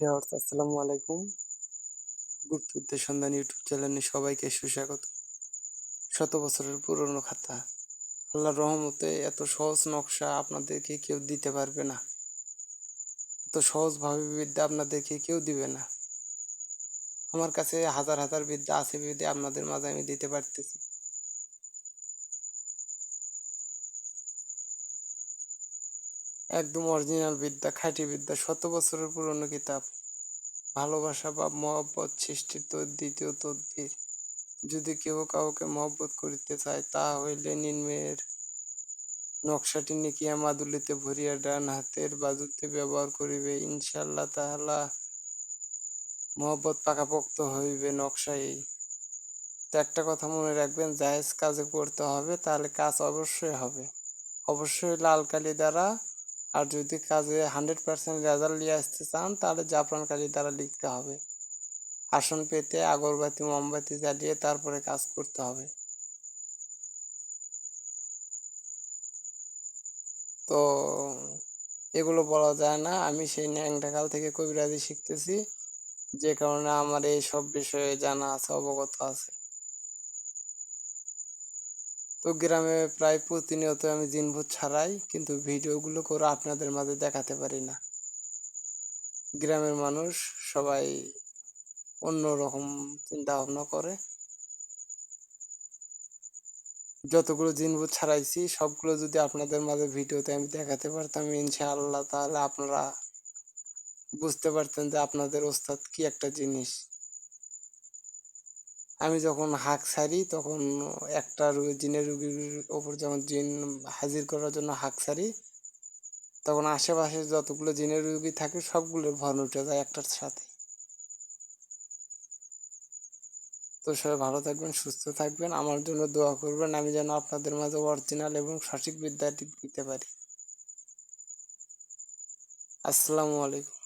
Viewers, আসসালামু আলাইকুম। গুপ্তবিদ্যা সন্ধান ইউটিউব চ্যানেলে সবাইকে সুস্বাগত। শত বছরের পুরনো খাতা। আল্লাহর রহমতে এত সহজ নকশা আপনাদেরকে কেউ দিতে পারবে না। এত সহজভাবে বিদ্যা আপনাদেরকে কেউ দিবে না। আমার কাছে হাজার হাজার বিদ্যা আছে বিদ্যা আপনাদের মাঝে আমি দিতে পারতেছি। একদম অরিজিনাল বিদ্যা, খাঁটি বিদ্যা, শত বছরের পুরনো কিতাব। ভালোবাসা বা মহব্বত সৃষ্টির তো দ্বিতীয় তদ্বির। যদি কেউ কাউকে মহব্বত করিতে চায়, তা হইলে নিম্নের নকশাটি নিকিয়া মাদুলিতে ভরিয়া ডান হাতের বাজুতে ব্যবহার করিবে। ইনশাল্লাহ তাহলা মহব্বত পাকাপোক্ত হইবে নকশা এই। তো একটা কথা মনে রাখবেন জাহেজ কাজে করতে হবে, তাহলে কাজ অবশ্যই হবে। অবশ্যই লাল কালি দ্বারা আর যদি কাজে হান্ড্রেড পার্সেন্ট রেজাল্ট নিয়ে আসতে চান, তাহলে জাফরান কালি দ্বারা লিখতে হবে। আসন পেতে আগরবাতি, মোমবাতি জ্বালিয়ে তারপরে কাজ করতে হবে। তো এগুলো বলা যায় না। আমি সেই ন্যাংটাকাল থেকে কবিরাজি শিখতেছি। যে কারণে আমার এই সব বিষয়ে জানা আছে, অবগত আছে। তো গ্রামে প্রায় প্রতিনিয়ত আমি জিনভূত ছাড়াই কিন্তু ভিডিওগুলো করে আপনাদের মাঝে দেখাতে পারি না। গ্রামের মানুষ সবাই অন্য রকম চিন্তা ভাবনা করে। যতগুলো জিনভূত ছাড়াইছি, সবগুলো যদি আপনাদের মাঝে ভিডিওতে আমি দেখাতে পারতাম, ইনশাআল্লাহ তাহলে আপনারা বুঝতে পারতেন যে আপনাদের ওস্তাদ কি একটা জিনিস। আমি যখন হাঁক ছাড়ি, তখন একটা জিনের রুগীর ওপর যখন জিন হাজির করার জন্য হাঁক ছাড়ি, তখন আশেপাশে যতগুলো জিনের রুগী থাকে, সবগুলোর ভন উঠে যায় একটার সাথে। তো সবাই ভালো থাকবেন, সুস্থ থাকবেন। আমার জন্য দোয়া করবেন, আমি যেন আপনাদের মাঝে অরিজিনাল এবং সঠিক বিদ্যাটি দিতে পারি। আসসালামু আলাইকুম।